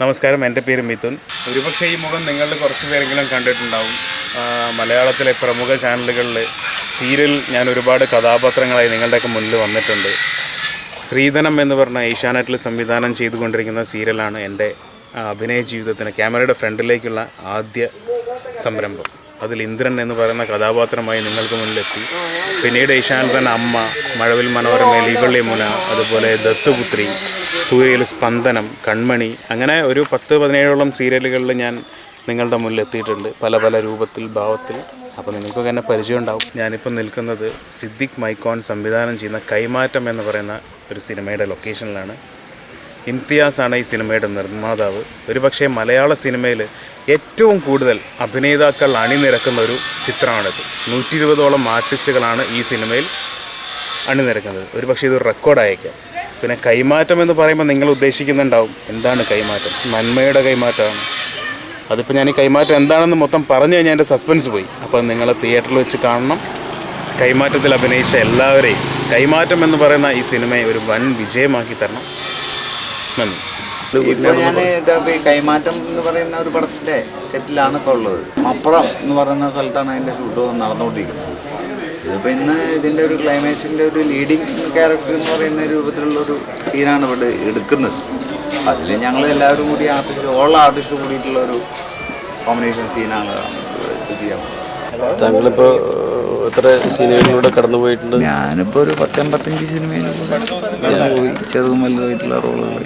നമസ്കാരം എന്റെ പേര് മിഥുൻ. ഒരുപക്ഷേ ഈ മുഖം നിങ്ങളിൽ കുറച്ച് പേരെങ്കിലും കണ്ടിട്ടുണ്ടാവും. മലയാളത്തിലെ പ്രമുഖ ചാനലുകളിൽ സീരിയൽ ഞാൻ ഒരുപാട് കഥാപാത്രങ്ങളായി നിങ്ങളുടെയൊക്കെ മുന്നിൽ വന്നിട്ടുണ്ട്. സ്ത്രീധനം എന്ന് പറഞ്ഞ ഏഷ്യാനെറ്റിൽ സംവിധാനം ചെയ്തുകൊണ്ടിരിക്കുന്ന സീരിയലാണ് എന്റെ അഭിനയ ജീവിതത്തിന് ക്യാമറയുടെ ഫ്രണ്ടിലേക്കുള്ള ആദ്യ സംരംഭം. അതിൽ ഇന്ദ്രൻ എന്ന് പറയുന്ന കഥാപാത്രമായി നിങ്ങൾക്ക് മുന്നിലെത്തി. പിന്നീട് ഈശാനന്ദൻ അമ്മ മഴവിൽ മനോരമയിൽ ഈവള്ളി മുന അതുപോലെ ദത്തുപുത്രി സൂര്യയിൽ സ്പന്ദനം കൺമണി അങ്ങനെ ഒരു പത്ത് പതിനേഴോളം സീരിയലുകളിൽ ഞാൻ നിങ്ങളുടെ മുന്നിൽ എത്തിയിട്ടുണ്ട് പല പല രൂപത്തിൽ ഭാവത്തിൽ. അപ്പോൾ നിങ്ങൾക്കൊക്കെ എന്നെ പരിചയം ഉണ്ടാവും ഞാനിപ്പോൾ നിൽക്കുന്നത് സിദ്ദിഖ് മൈക്കോൺ സംവിധാനം ചെയ്യുന്ന കൈമാറ്റം എന്ന് പറയുന്ന ഒരു സിനിമയുടെ ലൊക്കേഷനിലാണ് ഇംതിയാസ് ആണ് ഈ സിനിമയുടെ നിർമ്മാതാവ്. ഒരുപക്ഷെ മലയാള സിനിമയിൽ ഏറ്റവും കൂടുതൽ അഭിനേതാക്കൾ അണിനിരക്കുന്ന ഒരു ചിത്രമാണിത്. നൂറ്റി ഇരുപതോളം ആർട്ടിസ്റ്റുകളാണ് ഈ സിനിമയിൽ അണിനിരക്കുന്നത്. ഒരു പക്ഷേ ഇതൊരു റെക്കോർഡായേക്കാം പിന്നെ കൈമാറ്റം എന്ന് പറയുമ്പോൾ നിങ്ങൾ ഉദ്ദേശിക്കുന്നുണ്ടാവും. എന്താണ് കൈമാറ്റം? നന്മയുടെ കൈമാറ്റമാണ്. അതിപ്പോൾ ഞാൻ ഈ കൈമാറ്റം എന്താണെന്ന് മൊത്തം പറഞ്ഞു കഴിഞ്ഞാൽ എന്റെ സസ്പെൻസ് പോയി. അപ്പോൾ നിങ്ങൾ തിയേറ്ററിൽ വെച്ച് കാണണം. കൈമാറ്റത്തിൽ അഭിനയിച്ച എല്ലാവരെയും കൈമാറ്റം എന്ന് പറയുന്ന ഈ സിനിമയെ ഒരു വൻ വിജയമാക്കി തരണം. നന്ദി ഇപ്പോൾ ഞാൻ ഇതാ കൈമാറ്റം എന്ന് പറയുന്ന ഒരു പടത്തിന്റെ സെറ്റിലാണ് ഇപ്പോൾ ഉള്ളത്. മപ്പുറം എന്ന് പറയുന്ന സ്ഥലത്താണ് അതിന്റെ ഷൂട്ട് നടന്നുകൊണ്ടിരിക്കുന്നത്. ഇതിപ്പോൾ ഇന്ന് ഇതിന്റെ ഒരു ക്ലൈമാക്സിന്റെ ഒരു ലീഡിങ് ക്യാരക്ടർ എന്ന് പറയുന്ന രൂപത്തിലുള്ള ഒരു സീനാണ് ഇവിടെ എടുക്കുന്നത്. അതിൽ ഞങ്ങൾ എല്ലാവരും കൂടി ആർട്ടിസ്റ്റ് ഓൾ ആർട്ടിസ്റ്റ് കൂടിയിട്ടുള്ള ഒരു കോമ്പിനേഷൻ സീനാണ് ചെയ്യാൻ താങ്കളിപ്പോൾ എത്ര സിനിമകളിലൂടെ കടന്നു പോയിട്ടുണ്ട്? ഞാനിപ്പോ ഒരു പത്തൊമ്പത്തഞ്ച് സിനിമയിലൊക്കെ പോയി. ചെറുതും വലുതായിട്ടുള്ള റോളുകൾ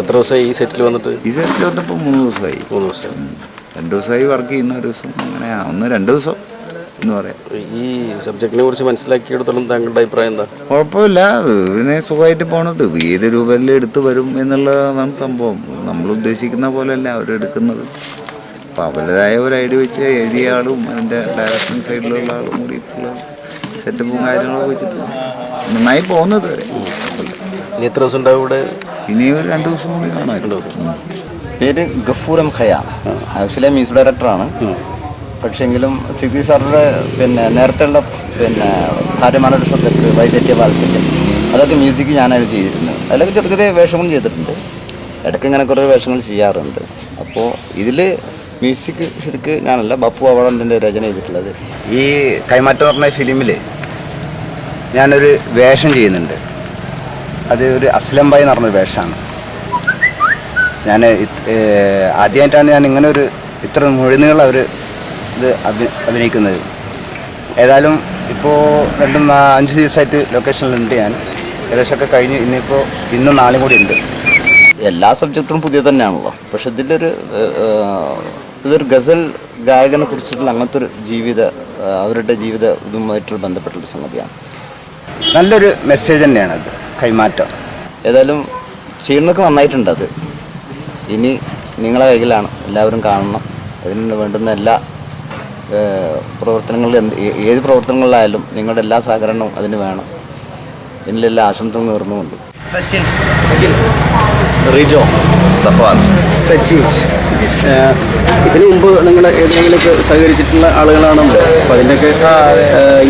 എത്ര ദിവസമായി ഈ സെറ്റിൽ വന്നിട്ട്? ഈ സെറ്റിൽ വന്നപ്പോൾ മൂന്ന് ദിവസമായി. മൂന്ന് ദിവസം രണ്ടു ദിവസമായി വർക്ക് ചെയ്യുന്ന ഒരു ദിവസം അങ്ങനെ ഒന്ന് രണ്ട് ദിവസം എന്ന് പറയാം. ഈ സബ്ജക്റ്റിനെ കുറിച്ച് മനസ്സിലാക്കിയെടുത്തോളം താങ്കളുടെ അഭിപ്രായം എന്താ? കുഴപ്പമില്ല. പിന്നെ സുഖമായിട്ട് പോണത്. ഏത് രൂപത്തിൽ എടുത്തു വരും എന്നുള്ളതാണ് സംഭവം. നമ്മൾ ഉദ്ദേശിക്കുന്ന പോലെയല്ല അവരെടുക്കുന്നത് അപ്പോൾ അവരുടേതായ ഒരു ഐഡിയ വെച്ച് എഴുതിയ ആളും അതിന്റെ ഡയറക്ഷൻ സൈഡിലുള്ള ആളും കൂടിയിട്ടുള്ള സെറ്റപ്പും കാര്യങ്ങളൊക്കെ വെച്ചിട്ട് നന്നായി പോകുന്നത്. വരെ ഇനി എത്ര ദിവസം ഉണ്ടാവും ഇവിടെ? ഇനി ഒരു രണ്ട് ദിവസം കൂടി കാണാം. പേര് ഗഫൂർ എം ഖയ ആക്ച്വലി മ്യൂസിക് ഡയറക്ടറാണ്. പക്ഷെങ്കിലും സിദ്ദി സാറിന്റെ പിന്നെ നേരത്തെയുള്ള പിന്നെ ഭാര്യമാനൊരു സബ്ജക്ട് വൈദ്യത്യ വാത്സല്യം. അതൊക്കെ മ്യൂസിക് ഞാനായിട്ട് ചെയ്തിരുന്നത്. അതിലൊക്കെ ചെറിയ ചെറിയ വേഷങ്ങളും ചെയ്തിട്ടുണ്ട്. ഇടയ്ക്ക് ഇങ്ങനെ കുറേ വേഷങ്ങൾ ചെയ്യാറുണ്ട്. അപ്പോൾ ഇതിൽ മ്യൂസിക് ശരിക്ക് ഞാനല്ല ബപ്പു അവളന്തിന്റെ രചന ചെയ്തിട്ടുള്ളത്. ഈ കൈമാറ്റം പറഞ്ഞ ഫിലിമിൽ ഞാനൊരു വേഷം ചെയ്യുന്നുണ്ട്. അത് ഒരു അസ്ലംബായി എന്ന് പറഞ്ഞൊരു വേഷമാണ് ഞാൻ ആദ്യമായിട്ടാണ് ഞാൻ ഇങ്ങനെ ഒരു ഇത്ര മുഴുനീള ഒരു ഇത് അഭി അഭിനയിക്കുന്നത്. ഏതായാലും ഇപ്പോൾ രണ്ടും അഞ്ച് ദിവസമായിട്ട് ലൊക്കേഷനിലുണ്ട് ഞാൻ. ഏകദേശമൊക്കെ കഴിഞ്ഞ് ഇന്നിപ്പോൾ ഇന്നും നാളും കൂടി ഉണ്ട്. എല്ലാ സബ്ജക്റ്റും പുതിയ തന്നെയാണല്ലോ. പക്ഷെ ഇതിലൊരു ഇതൊരു ഗസൽ ഗായകനെ കുറിച്ചിട്ടുള്ള അങ്ങനത്തെ ഒരു ജീവിത അവരുടെ ജീവിത ഇതുമായിട്ടുള്ള ബന്ധപ്പെട്ടൊരു സംഗതിയാണ്. നല്ലൊരു മെസ്സേജ് തന്നെയാണ് അത്. കൈമാറ്റം. ഏതായാലും ചെയ്യുന്നൊക്കെ നന്നായിട്ടുണ്ട് അത്. ഇനി നിങ്ങളെ കയ്യിലാണ് എല്ലാവരും കാണണം. അതിന് വേണ്ടുന്ന എല്ലാ പ്രവർത്തനങ്ങളിൽ പ്രവർത്തനങ്ങളിലും എന്ത് ഏത് പ്രവർത്തനങ്ങളിലായാലും നിങ്ങളുടെ എല്ലാ സഹകരണവും അതിന് വേണം. ഇതിലെല്ലാ ആശംസകൾ നേർന്നുകൊണ്ട്. സച്ചിൻ. റിജോ സഫാൻ. സച്ചീഷ് ഇതിനു മുമ്പ് നിങ്ങൾ ഏതെങ്കിലുമൊക്കെ സഹകരിച്ചിട്ടുള്ള ആളുകളാണല്ലോ അപ്പോൾ അതിന്റെയൊക്കെ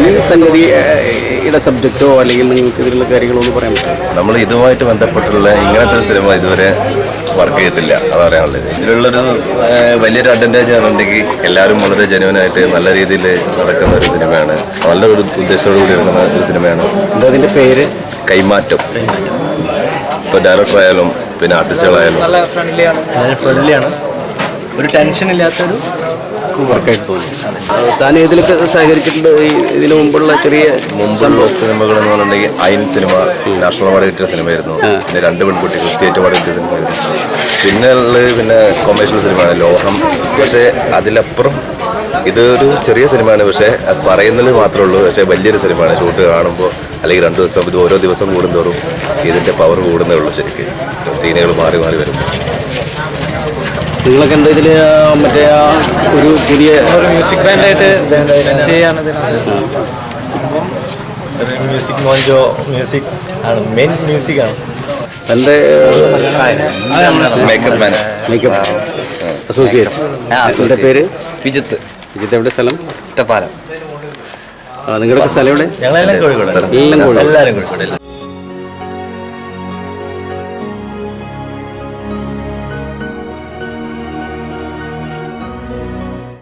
ഈ സംഗതി യുടെ സബ്ജക്റ്റോ അല്ലെങ്കിൽ നിങ്ങൾക്ക് ഇതിലുള്ള കാര്യങ്ങളോ ഒന്ന് പറയാൻ പറ്റുമോ? നമ്മൾ ഇതുമായിട്ട് ബന്ധപ്പെട്ടുള്ള ഇങ്ങനത്തെ സിനിമ ഇതുവരെ വർക്ക് ചെയ്തിട്ടില്ല അതാ പറയാനുള്ളത്. ഇതിലുള്ളൊരു വലിയൊരു അഡ്വാന്റേജ് ആണെന്നുണ്ടെങ്കിൽ എല്ലാവരും വളരെ ജനുവനായിട്ട് നല്ല രീതിയിൽ നടക്കുന്ന ഒരു സിനിമയാണ്. നല്ലൊരു ഉദ്ദേശത്തോടു കൂടി നടക്കുന്ന ഒരു സിനിമയാണ്. എന്താ അതിന്റെ പേര്? കൈമാറ്റം. ഇപ്പോൾ ഡയറക്ടർ ആയാലും പിന്നെ ആർട്ടിസ്റ്റുകളായാലും. നല്ല ഫ്രണ്ട്ലിയാണ്. ഫ്രണ്ട്ലിയാണ്. ഒരു ടെൻഷൻ ഇല്ലാത്തൊരു വർക്കായിട്ട് തോന്നി താൻ ഏതിലൊക്കെ സഹകരിച്ചിട്ടുണ്ട്? ഈ ഇതിനു മുമ്പുള്ള ചെറിയ മുമ്പുള്ള സിനിമകൾ എന്ന് പറഞ്ഞിട്ടുണ്ടെങ്കിൽ അയൻ സിനിമ നാഷണൽ അവാർഡ് കിട്ടിയ സിനിമയായിരുന്നു. പിന്നെ രണ്ട് പെൺകുട്ടികൾ സ്റ്റേറ്റ് അവാർഡ് കിട്ടിയ സിനിമയായിരുന്നു. പിന്നെ ഉള്ളത് പിന്നെ കൊമേഴ്ഷ്യൽ സിനിമയാണ് ലോഹം. പക്ഷേ അതിലപ്പുറം ഇതൊരു ചെറിയ സിനിമയാണ് പക്ഷേ അത് പറയുന്നതിൽ മാത്രമേ ഉള്ളൂ. പക്ഷേ വലിയൊരു സിനിമയാണ്. ഷൂട്ട് കാണുമ്പോൾ അല്ലെങ്കിൽ രണ്ട് ദിവസം ഇത് ഓരോ ദിവസം കൂടുന്തോറും ഇതിന്റെ പവർ കൂടുന്നേ ഉള്ളൂ ശരിക്കും. സീനുകൾ മാറി മാറി വരും. നിങ്ങളൊക്കെ എന്താ ഇതിൽ മറ്റേ ആ ഒരു പുതിയ ഒരു മ്യൂസിക് ബാൻഡായിട്ട് ചെയ്യാൻ മ്യൂസിക് മോഞ്ചോ മ്യൂസിക്സ് ആണ്. മെയിൻ മ്യൂസിക് ആണ്. തന്റെ മേക്കപ്പ് മാൻ മേക്കപ്പ് അസോസിയേറ്റ് എന്റെ പേര്? വിജിത്ത്. വിജിത്ത് എവിടെ സ്ഥലം? ഒറ്റപ്പാലം നിങ്ങളുടെ സ്ഥലം എവിടെ? എല്ലാം കോഴിക്കോട്.